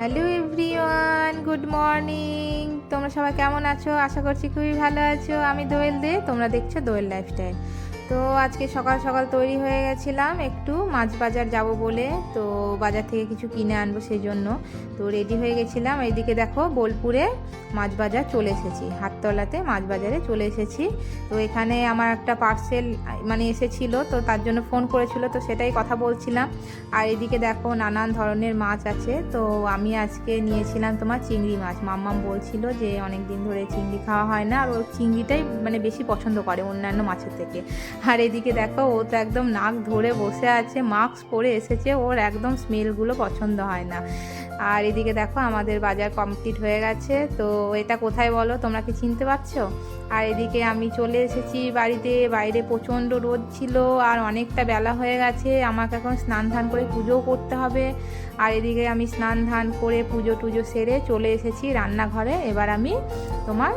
Hello everyone, good morning. তোমরা সবাই কেমন আছো? আশা করছি খুবই ভালো আছো। আমি দোয়েল দে, তোমরা দেখছ দোয়েল লাইফস্টাইল। তো আজকে সকাল সকাল তৈরি হয়ে গেছিলাম, একটু মাছ বাজার যাব বলে। তো বাজার থেকে কিছু কিনে আনব সেই জন্য তো রেডি হয়ে গেছিলাম। এইদিকে দেখো বোলপুরে মাছ বাজার চলে এসেছি। হাততলাতে মাছ বাজারে চলে এসেছি। তো এখানে আমার একটা পার্সেল মানে এসেছিল, তো তার জন্য ফোন করেছিল, তো সেটাই কথা বলছিলাম। আর এদিকে দেখো নানান ধরনের মাছ আছে। তো আমি আজকে নিয়েছিলাম তোমার চিংড়ি মাছ। মাম্মাম বলছিল যে অনেক দিন ধরে চিংড়ি খাওয়া হয় না, আর ও চিংড়িটাই মানে বেশি পছন্দ করে অন্যান্য মাছের থেকে। আর এদিকে দেখো, ও তো একদম নাক ধরে বসে আছে মাস্ক পরে এসেছে, ওর একদম স্মেলগুলো পছন্দ হয় না। আর এদিকে দেখো, আমাদের বাজার কমপ্লিট হয়ে গেছে, তো এটা কোথায় বলো, তোমরা কি চিনতে পারছ? আর এদিকে আমি চলে এসেছি বাড়িতে, বাইরে প্রচণ্ড রোদ ছিল, আর অনেকটা বেলা হয়ে গেছে, আমাকে এখন স্নান ধান করে পুজোও করতে হবে। আর এদিকে আমি স্নান ধান করে পুজো টুজো সেরে চলে এসেছি রান্নাঘরে, এবার আমি তোমার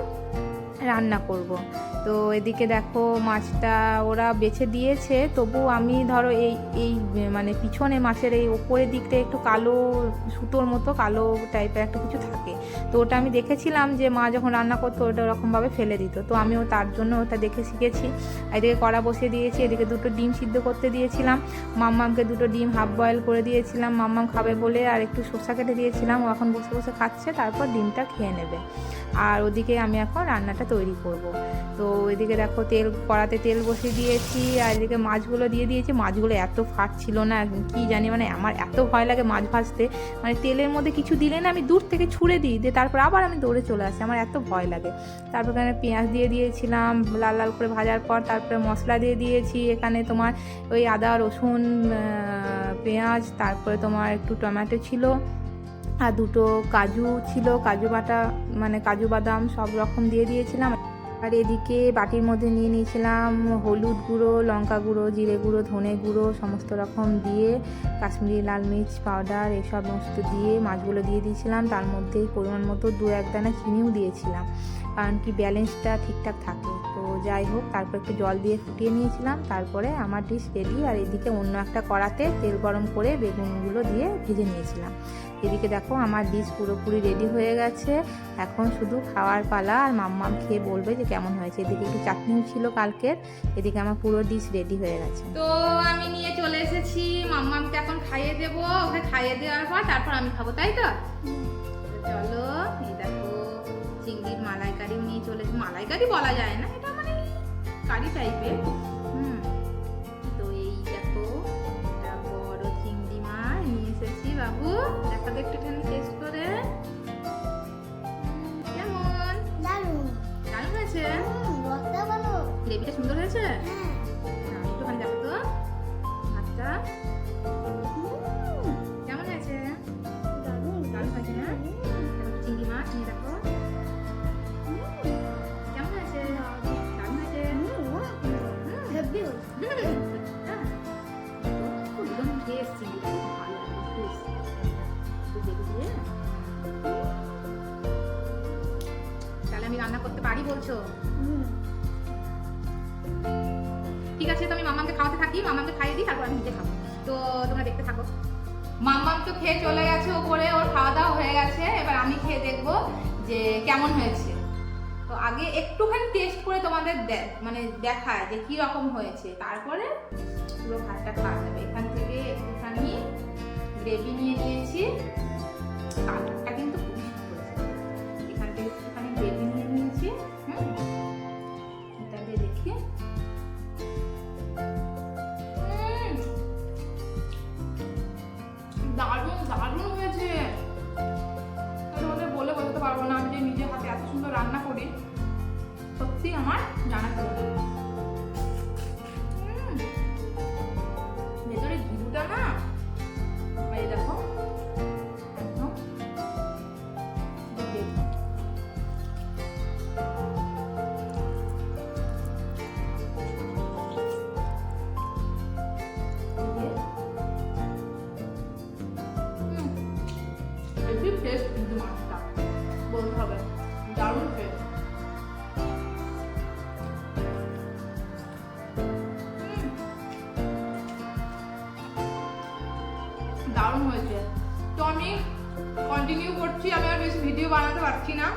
রান্না করব। তো এদিকে দেখো মাছটা ওরা বেছে দিয়েছে। তবু আমি ধরো এই এই মানে পিছনে মাছের এই ওপরের দিকটা একটু কালো সুতোর মতো, কালো টাইপের একটা কিছু থাকে। তো ওটা আমি দেখেছিলাম যে মা যখন রান্না করতো ওটা ওরকমভাবে ফেলে দিত। তো আমিও তার জন্য ওটা দেখে শিখেছি। এদিকে কড়া বসিয়ে দিয়েছি, এদিকে দুটো ডিম সিদ্ধ করতে দিয়েছিলাম। মাম্মামকে দুটো ডিম হাফ বয়েল করে দিয়েছিলাম। মাম্মাম খাবে বলে আর একটু শসা কেটে দিয়েছিলাম। ও এখন বসে বসে খাচ্ছে, তারপর ডিমটা খেয়ে নেবে। আর ওদিকে আমি এখন রান্নাটা তৈরি করব। তো এদিকে দেখো তেল, কড়াতে তেল বসিয়ে দিয়েছি, আর এদিকে মাছগুলো দিয়ে দিয়েছি। মাছগুলো এত ফাট ছিল না কি জানি মানে আমার এত ভয় লাগে মাছ ভাজতে। মানে তেলের মধ্যে কিছু দিলে না আমি দূর থেকে ছুঁড়ে দিই, দিয়ে তারপর আবার আমি দৌড়ে চলে আসি, আমার এত ভয় লাগে। তারপর এখানে পেঁয়াজ দিয়ে দিয়েছিলাম, লাল লাল করে ভাজার পর তারপরে মশলা দিয়ে দিয়েছি, এখানে তোমার ওই আদা, রসুন পেঁয়াজ, তারপরে তোমার একটু টমেটো ছিল। আর দুটো কাজু ছিল, কাজু বাটা মানে কাজু বাদাম সব রকম দিয়ে দিয়েছিলাম। আর এদিকে বাটির মধ্যে নিয়ে নিয়েছিলাম হলুদ গুঁড়ো, লঙ্কা গুঁড়ো, জিরে গুঁড়ো, ধনে গুঁড়ো সমস্ত রকম দিয়ে কাশ্মীরি লাল মির্চ পাউডার এসব সমস্ত দিয়ে মাছগুলো দিয়ে দিয়েছিলাম। তার মধ্যে পরিমাণ মতো দু এক দানা চিনিও দিয়েছিলাম। কারণ কি ব্যালেন্সটা ঠিকঠাক থাকে। যাই হোক, তারপর একটু জল দিয়ে ফুটিয়ে নিয়েছিলাম। তারপরে আমার ডিশ রেডি আর এদিকে অন্য একটা কড়াতে তেল গরম করে বেগুনগুলো দিয়ে ভেজে নিয়েছিলাম। এদিকে দেখো আমার ডিশ পুরোপুরি রেডি হয়ে গেছে। এখন শুধু খাওয়ার পালা আর মাম্মাম খেয়ে বলবে যে কেমন হয়েছে। এদিকে একটু চাটনিও ছিল কালকের। এদিকে আমার পুরো ডিশ রেডি হয়ে গেছে। তো আমি নিয়ে চলে এসেছি। মাম্মামকে এখন খাইয়ে দেবো। ওকে খাইয়ে দেওয়ার পর তারপর আমি খাব, তাই তো? চলো, এই দেখো, চিংড়ির মালাইকারিও নিয়ে চলে এসেছি। মালাইকারি বলা যায় না। কারি টাইপের হুম। তো এই দেখো এটা বড় চিংড়ি মাছ নিয়ে এসেছি বাবু। দেখা তো একটুখানি টেস্ট করে। কেমন? দারুণ। দারুণ হয়েছে? গ্রেভিটা সুন্দর হয়েছে? হ্যাঁ। একটুখানি দেখো তো। ভাতটা। কেমন হয়েছে? দারুণ। দারুণ হয়েছে না? চিংড়ি মাছ নিয়ে দেখো। বলছো? ঠিক আছে, তো আমি খাওয়াতে থাকি। মামাকে খাইয়ে দিই, তারপর আমি নিজে খাব। তো তোমরা দেখতে থাকো। মাম্মাম তো খেয়ে চলে গেছে ওপরে ওর খাওয়া দাওয়া হয়ে গেছে। এবার আমি খেয়ে দেখব যে কেমন হয়েছে। তো আগে একটুখানি টেস্ট করে তোমাদের মানে দেখায় যে কি রকম হয়েছে। তারপরে পুরো ভাতটা খাওয়া যাবে। এখান থেকে একটুখানি গ্রেভি নিয়ে নিয়েছি। সত্যি আমার জানা ছিল দারুণ হয়েছে। তো আমি কন্টিনিউ করছি, আমি আর বেশি ভিডিও বানাতে পারছি না।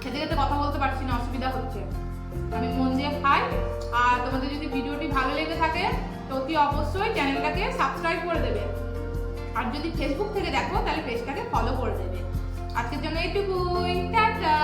খেতে খেতে কথা বলতে পারছি না, অসুবিধা হচ্ছে। আমি মন দিয়ে খাই। আর তোমাদের যদি ভিডিওটি ভালো লেগে থাকে, তো অতি অবশ্যই চ্যানেলটাকে সাবস্ক্রাইব করে দেবে। আর যদি ফেসবুক থেকে দেখো, তাহলে পেজটাকে ফলো করে দেবে। আজকের জন্য এইটুকুই। টাটা!